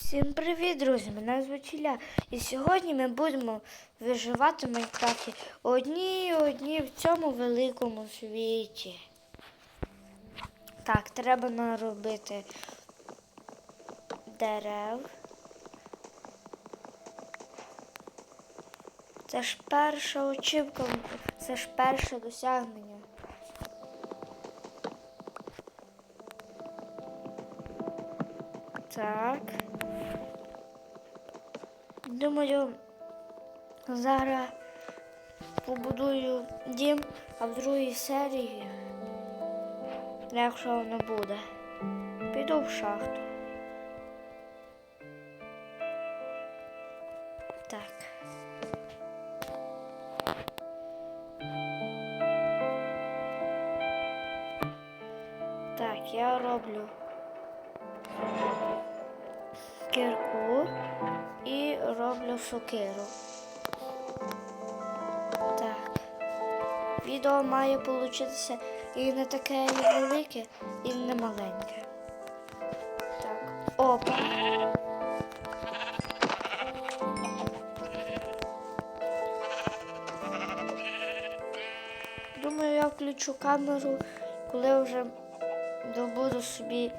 Всім привіт, друзі! Мене звуть Ілля. І сьогодні ми будемо виживати в Майнкрафті одні одні в цьому великому світі. Так, треба наробити дерев. Це ж перша очівка, це ж перше досягнення. Так. Думаю, зараз побудую дім, а в другій серії, якщо воно буде, піду в шахту. Так. Так, я роблю кірку і роблю сокиру. Так. Відео має получитися і не таке і велике, і не маленьке. Так. Опа. Думаю, я включу камеру, коли вже добуду собі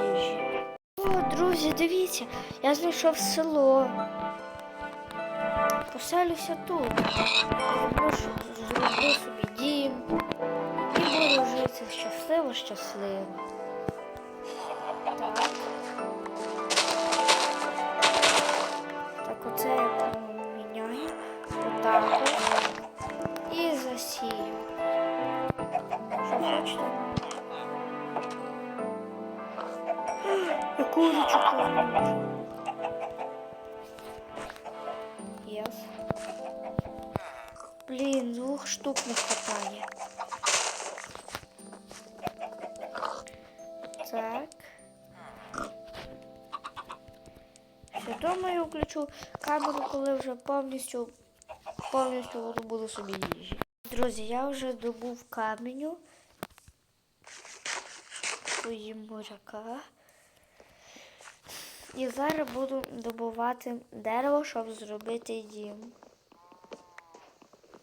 їжі. Друзі, дивіться, я знайшов село. Поселюся тут. С- зроблю собі дім. І буду жити щасливо, щасливо. Так. Оце я поміняю. Отак. от. І засію. Що хочете? Курочку кормлю. Єс. Блін, двох штук не хватає. Так. Думаю, включу камеру, коли вже повністю повністю добуду собі їжі. Друзі, я вже добув каменю. Поїм буряка. І зараз буду добувати дерево, щоб зробити дім.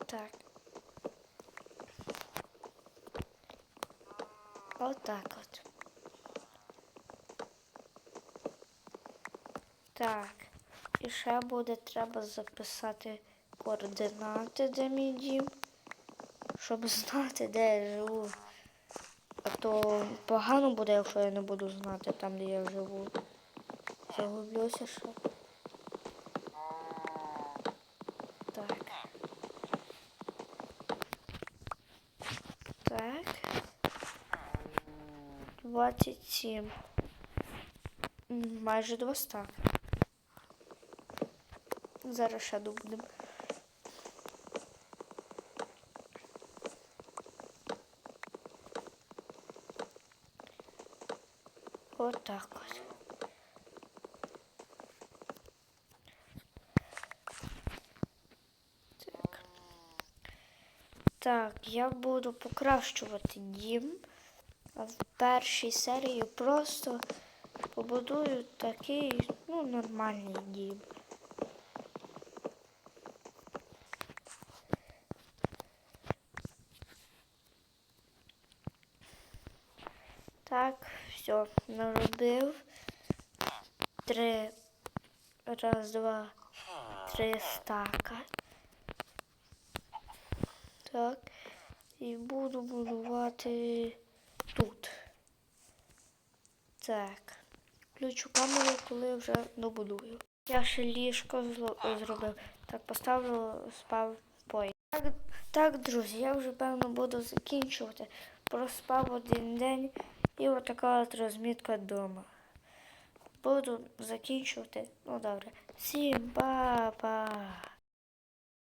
Так. Отак от. Так. І ще буде треба записати координати, де мій дім, щоб знати, де я живу. А то погано буде, якщо я не буду знати там, де я живу. Загублюся ще. Так. Так. 27. М, Майже 200. Зараз ще добудемо. Отак от. Так, я буду покращувати дім. А в першій серії просто побудую такий, ну, нормальний дім. Так, все, наробив. Три. Раз, два, три стака. Так. І буду будувати тут. Так. Включу камеру, коли вже добудую. Я ще ліжко зробив. Так, поставлю спав пой. Так, так, друзі, я вже певно буду закінчувати. Проспав один день і отака от розмітка вдома. Буду закінчувати. Ну добре. Всім па-па!